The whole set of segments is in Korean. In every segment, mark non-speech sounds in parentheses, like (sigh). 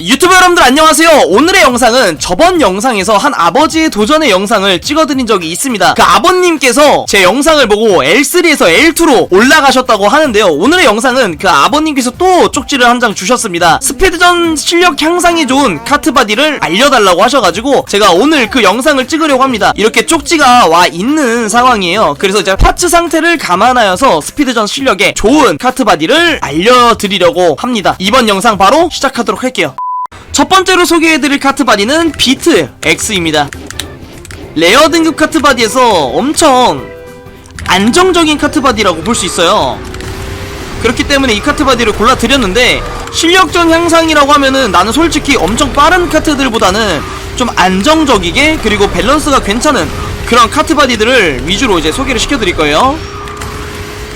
유튜브 여러분들 안녕하세요. 오늘의 영상은 저번 영상에서 한 아버지의 도전의 영상을 찍어드린 적이 있습니다. 그 아버님께서 제 영상을 보고 L3에서 L2로 올라가셨다고 하는데요. 오늘의 영상은 그 아버님께서 또 쪽지를 한 장 주셨습니다. 스피드전 실력 향상이 좋은 카트바디를 알려달라고 하셔가지고 제가 오늘 그 영상을 찍으려고 합니다. 이렇게 쪽지가 와 있는 상황이에요. 그래서 이제 파츠 상태를 감안하여서 스피드전 실력에 좋은 카트바디를 알려드리려고 합니다. 이번 영상 바로 시작하도록 할게요. 첫 번째로 소개해드릴 카트바디는 비트 X입니다. 레어 등급 카트바디에서 엄청 안정적인 카트바디라고 볼 수 있어요. 그렇기 때문에 이 카트바디를 골라드렸는데 실력전 향상이라고 하면은 나는 솔직히 엄청 빠른 카트들보다는 좀 안정적이게 그리고 밸런스가 괜찮은 그런 카트바디들을 위주로 이제 소개를 시켜드릴 거예요.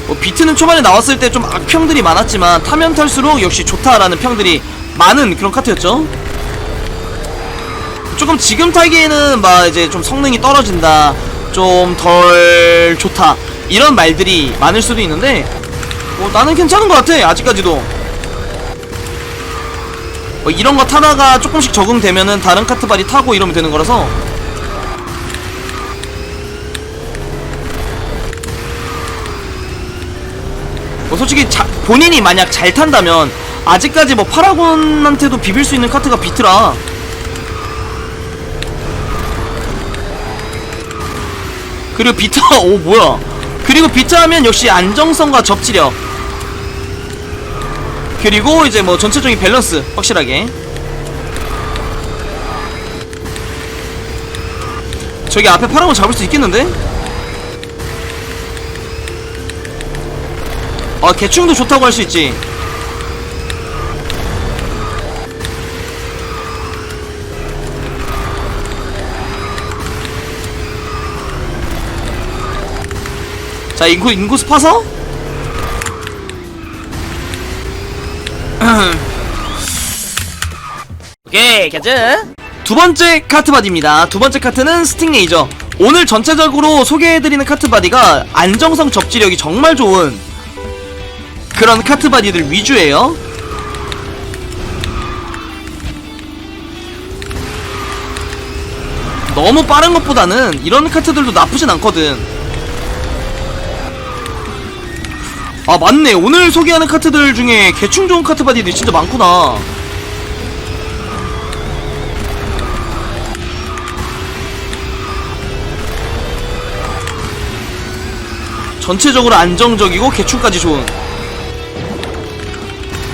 뭐 비트는 초반에 나왔을 때 좀 악평들이 많았지만 타면 탈수록 역시 좋다라는 평들이 많은 그런 카트였죠. 조금 지금 타기에는 막 이제 좀 성능이 떨어진다, 좀 덜 좋다 이런 말들이 많을 수도 있는데 뭐 나는 괜찮은 것 같아 아직까지도. 뭐 이런 거 타다가 조금씩 적응되면은 다른 카트바디 타고 이러면 되는 거라서 뭐 솔직히 자- 본인이 만약 잘 탄다면 아직까지 뭐 파라곤한테도 비빌 수 있는 카트가 비트라. 그리고 비트 (laughs) 오 뭐야. 그리고 비트 하면 역시 안정성과 접지력. 그리고 이제 뭐 전체적인 밸런스 확실하게. 저기 앞에 파라곤 잡을 수 있겠는데? 아 개충도 좋다고 할 수 있지 자 인구 인구수 파서? (clears throat) 오케이 가자 두 번째 카트바디입니다. 두 번째 카트는 스팅 레이저. 오늘 전체적으로 소개해드리는 카트바디가 안정성 접지력이 정말 좋은 그런 카트바디들 위주예요. 너무 빠른 것보다는 이런 카트들도 나쁘진 않거든 아 맞네 오늘 소개하는 카트들 중에 개충 좋은 카트 바디들이 진짜 많구나 전체적으로 안정적이고 개충까지 좋은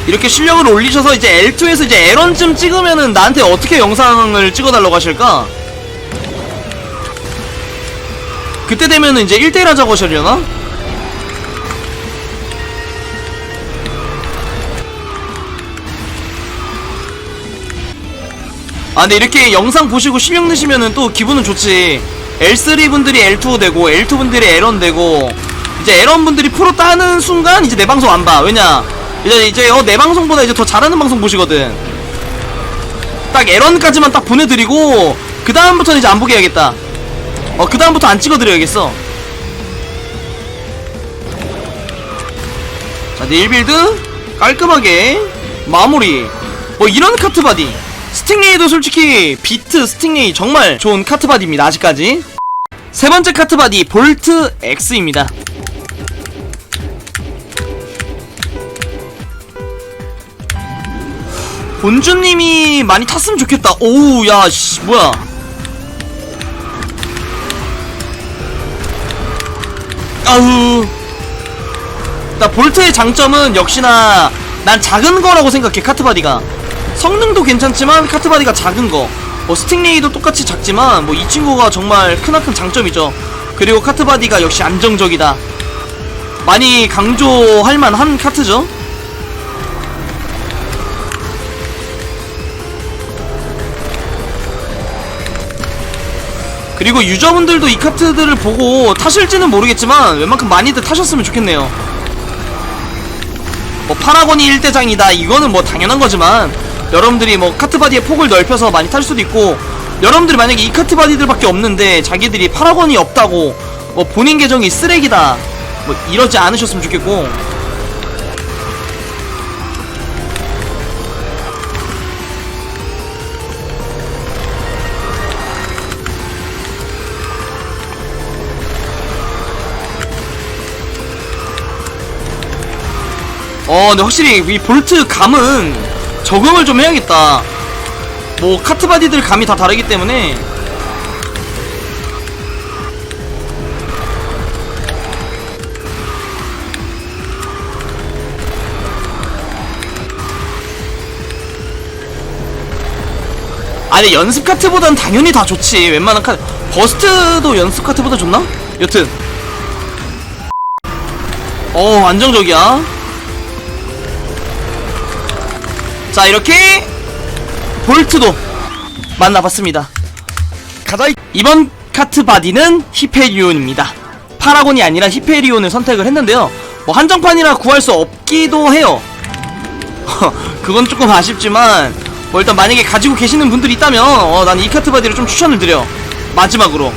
이렇게 실력을 올리셔서 이제 L2에서 이제 에런쯤 찍으면은 나한테 어떻게 영상을 찍어달라고 하실까? 그때 되면은 이제 1대1 하자고 하시려나? 아 근데 이렇게 영상 보시고 실력 넣으시면은 또 기분은 좋지. L3 분들이 L2 되고 L2 분들이 L1 되고 이제 L1 분들이 프로 따는 순간 이제 내 방송 안 봐. 왜냐? 이제 이제 어 내 방송보다 이제 더 잘하는 방송 보시거든. 딱 L1까지만 딱 보내드리고 그 다음부터는 이제 안 보게 해야겠다. 어 그 다음부터 안 찍어드려야겠어. 자 네일빌드 깔끔하게 마무리. 뭐 이런 카트 바디 스팅레이도 솔직히 비트 스팅레이 정말 좋은 카트바디입니다 아직까지. 세 번째 카트바디 볼트 X입니다. 본주님이 많이 탔으면 좋겠다. 오우 야씨 뭐야. 아우. 나 볼트의 장점은 역시나 난 작은 거라고 생각해 카트바디가 성능도 괜찮지만 카트바디가 작은 거. 뭐 스팅레이도 똑같이 작지만 뭐 이 친구가 정말 크나큰 장점이죠. 그리고 카트바디가 역시 안정적이다. 많이 강조할 만한 카트죠. 그리고 유저분들도 이 카트들을 보고 타실지는 모르겠지만 웬만큼 많이들 타셨으면 좋겠네요. 뭐 파라곤이 1대장이다 이거는 뭐 당연한 거지만 여러분들이 뭐 카트바디의 폭을 넓혀서 많이 탈 수도 있고 여러분들이 만약에 이 카트 바디들밖에 없는데 자기들이 파라곤이 없다고 뭐 본인 계정이 쓰레기다 뭐 이러지 않으셨으면 좋겠고. 어, 근데 확실히 이 볼트 감은 적응을 좀 해야겠다. 뭐 카트 바디들 감이 다 다르기 때문에. 아니 연습 카트보단 당연히 다 좋지. 웬만한 카트. 버스트도 연습 카트보다 좋나? 여튼. 어 안정적이야 자 이렇게 볼트도 만나봤습니다. 가자. 이번 카트 바디는 히페리온입니다. 파라곤이 아니라 히페리온을 선택을 했는데요. 뭐 한정판이라 구할 수 없기도 해요. 그건 조금 아쉽지만 뭐 일단 만약에 가지고 계시는 분들이 있다면 어, 난이 카트 바디를 좀 추천을 드려. 마지막으로.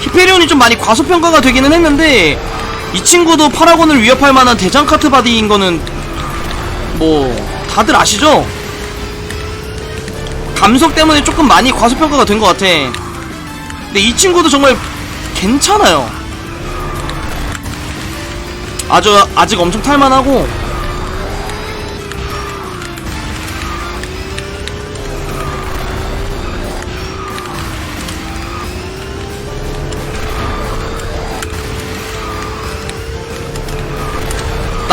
히페리온이 좀 많이 과소평가가 되기는 했는데 이 친구도 파라곤을 위협할 만한 대장 카트 바디인 거는 뭐 다들 아시죠? 감속 때문에 조금 많이 과소평가가 된 것 같아. 근데 이 친구도 정말 괜찮아요. 아주 아직 엄청 탈만하고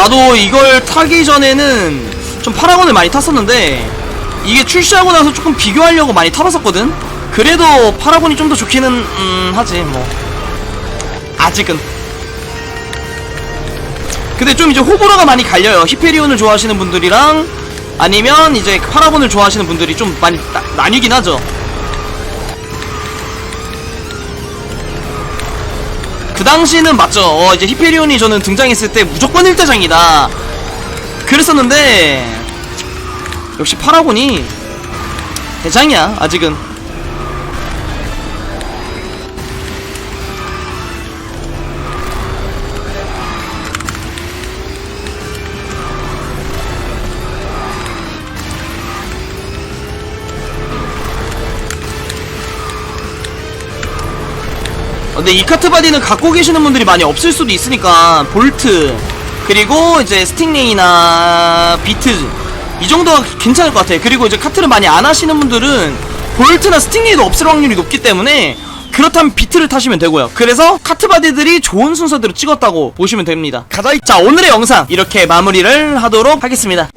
나도 이걸 타기 전에는 좀 파라곤을 많이 탔었는데 이게 출시하고 나서 조금 비교하려고 많이 타봤었거든? 그래도 파라곤이 좀 더 좋기는 음 하지 뭐. 아직은. 근데 좀 이제 호불호가 많이 갈려요. 히페리온을 좋아하시는 분들이랑 아니면 이제 파라곤을 좋아하시는 분들이 좀 많이 나, 나뉘긴 하죠 당시는 맞죠. 어, 이제 히페리온이 저는 등장했을 때 무조건 1대장이다. 그랬었는데, 역시 파라곤이 대장이야, 아직은. 근데 이 카트 바디는 갖고 계시는 분들이 많이 없을 수도 있으니까 볼트 그리고 이제 스팅레이나 비트 이 정도가 괜찮을 것 같아. 그리고 이제 카트를 많이 안 하시는 분들은 볼트나 스팅레이도 없을 확률이 높기 때문에 그렇다면 비트를 타시면 되고요. 그래서 카트 바디들이 좋은 순서대로 찍었다고 보시면 됩니다. 가자. 자 오늘의 영상 이렇게 마무리를 하도록 하겠습니다.